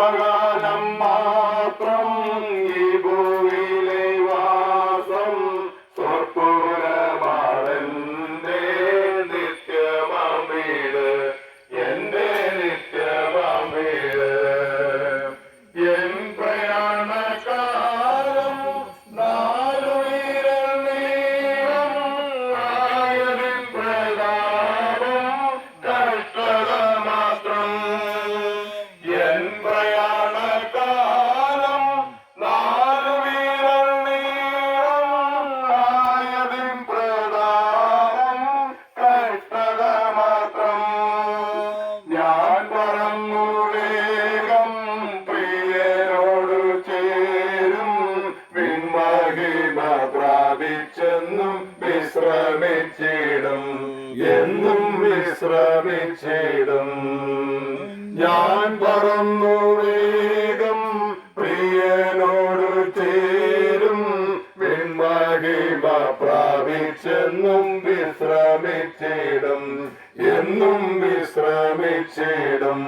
पगानम् मात्रम् ചെന്നും വിശ്രമിച്ചിടും. എന്നും വിശ്രമിച്ചിടും. ഞാൻ പറന്നു വേഗം പ്രിയനോടു ചേരും. പിൻമഹിമ പ്രാപിച്ചെന്നും വിശ്രമിച്ചിടും. എന്നും വിശ്രമിച്ചിടും.